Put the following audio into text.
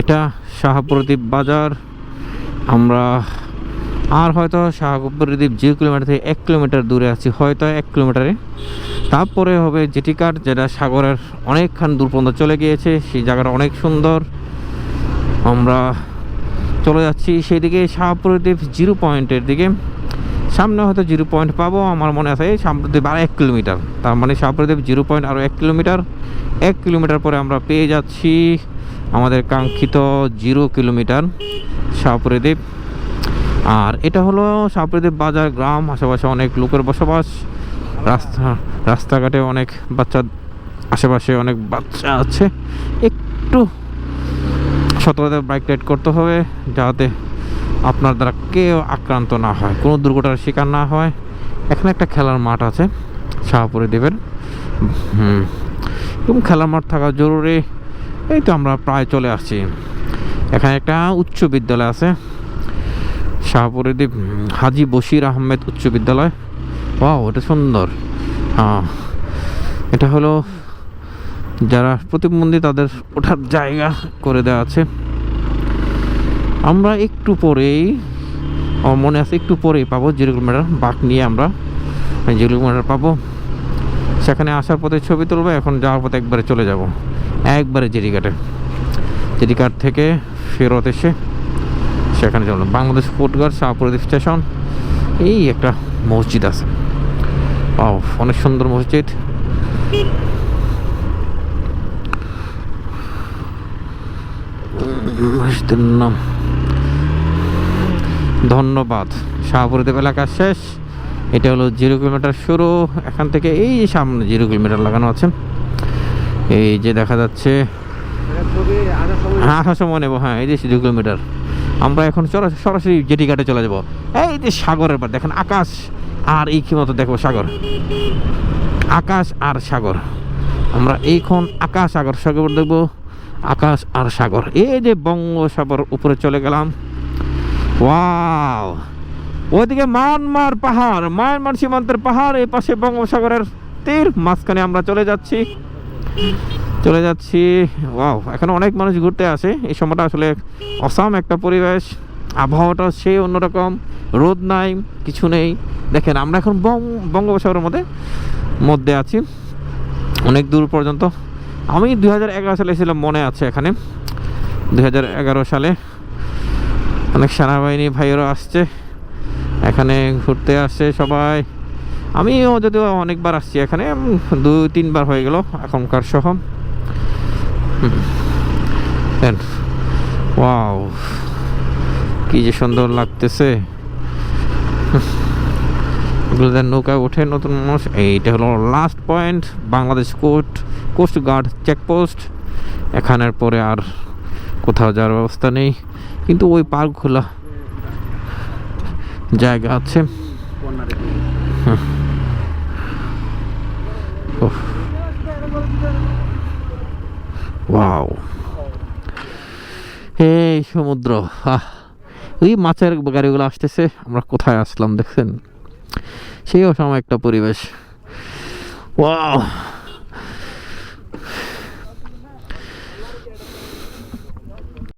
এটা শাহপ্রদীপ বাজার। আমরা আর হয়তো শাহপ্রদীপ জিরো কিলোমিটার থেকে এক কিলোমিটার দূরে আছি, হয়তো এক কিলোমিটারে। তারপরে হবে জেটি কাঠ যেটা সাগরের অনেকখান দূর পর্যন্ত চলে গিয়েছে। সেই জায়গাটা অনেক সুন্দর। আমরা চলে যাচ্ছি সেদিকে শাহপ্রদীপ জিরো পয়েন্টের দিকে। সামনে হয়তো জিরো পয়েন্ট পাবো, আমার মনে আছে, এই শাহপ্রদীপ আর এক কিলোমিটার। তার মানে শাহপ্রদীপ জিরো পয়েন্ট আরও এক কিলোমিটার। এক কিলোমিটার পরে আমরা পেয়ে যাচ্ছি আমাদের কাঙ্ক্ষিত জিরো কিলোমিটার শাহপ্রদীপ আর এটা হলো শাহপ্রদীপ বাজার গ্রাম, আশেপাশে অনেক লোকের বসবাস। রাস্তা, রাস্তাঘাটে অনেক বাচ্চা, আশেপাশে অনেক বাচ্চা আছে। একটু সতর্কতা বাইক রাইড করতে হবে, যাতে আপনার দ্বারা কেউ আক্রান্ত না হয়, কোনো দুর্ঘটনার শিকার না হয়। এখানে একটা খেলার মাঠ আছে, শাহপুরে দেবের হুম, এবং খেলার মাঠ থাকা জরুরি, এই তো আমরা প্রায় চলে আসছি। এখানে একটা উচ্চ বিদ্যালয় আছে, শাহপুরে দ্বীপ হাজি বশির আহমেদ উচ্চ বিদ্যালয়। ওয়াও, এটা সুন্দর। হ্যাঁ এটা হলো যারা প্রতিবন্ধী তাদের ওঠার জায়গা করে দেওয়া আছে। আমরা একটু পরেই মনে আছে একটু পরেই পাবো জিরো কিলোমিটার বাঁক নিয়ে আমরা জিরো কিলোমিটার পাবো। সেখানে আসার পথে ছবি তুলবো, এখন যাওয়ার পথে একবারে চলে যাব। একবারে জেরিঘাটে। জেরিঘাট থেকে ফেরত এসে সেখানে চলো বাংলাদেশ কোটগার শাহপুরদীপ স্টেশন, এই একটা মসজিদ আছে। ও অনেক সুন্দর মসজিদ। মসজিদের নাম ধন্যবাদ। শাহপুরদেব এলাকা শেষ। এটা হলো জিরো কিলোমিটার শুরু। এখান থেকে এই সামনে জিরো কিলোমিটার লাগানো আছে। এই যে দেখা যাচ্ছে হ্যাঁ আসার সময় নেব হ্যাঁ এই যে জিরো কিলোমিটার। আমরা এখন সরাসরি জেটি ঘাটে চলে যাব। এই যে সাগরের পর দেখেন আকাশ আর এই মতো দেখব সাগর। আকাশ আর সাগর। আমরা এইখন আকাশ, সাগর সাগর দেখব। আকাশ আর সাগর। এই যে বঙ্গোসাগর উপরে চলে গেলাম। ওয়াও ওইদিকে মায়ানমার পাহাড়, মায়ানমার সীমান্তের পাহাড়, এই পাশে বঙ্গোপসাগরের তীর, মাঝখানে আমরা চলে যাচ্ছি। চলে যাচ্ছি ওয়াও এখানে অনেক মানুষ ঘুরতে আসে। এই সময়টা আসলে অসাম একটা পরিবেশ। আবহাওয়াটা সেই অন্যরকম, রোদ নাই, কিছু নেই। দেখেন, আমরা এখন বঙ্গ বঙ্গোপসাগরের মধ্যে মধ্যে আছি। অনেক দূর পর্যন্ত। আমি দুই হাজার এগারো সালে এসেছিলাম, মনে আছে এখানে। দুই হাজার এগারো সালে। অনেক সেনাবাহিনী ভাইয়েরা আসছে। এখানে ঘুরতে আসছে সবাই। আমিও যদিও অনেকবার আসছি এখানে দু তিনবার হয়ে গেল এখনকার সহ কি যে সুন্দর লাগতেছে। এগুলোদের নৌকায় ওঠে নতুন মানুষ, এইটা হলো last point Bangladesh coast coast guard checkpost এখানের পরে আর কোথাও যাওয়ার ব্যবস্থা নেই। কিন্তু ওই পার্ক খোলা জায়গা আছে। এই সমুদ্র, আহ। ওই মাছের গাড়িগুলো আসতেছে, আমরা কোথায় আসলাম দেখছেন? সেই অসময় একটা পরিবেশ। ওয়াও।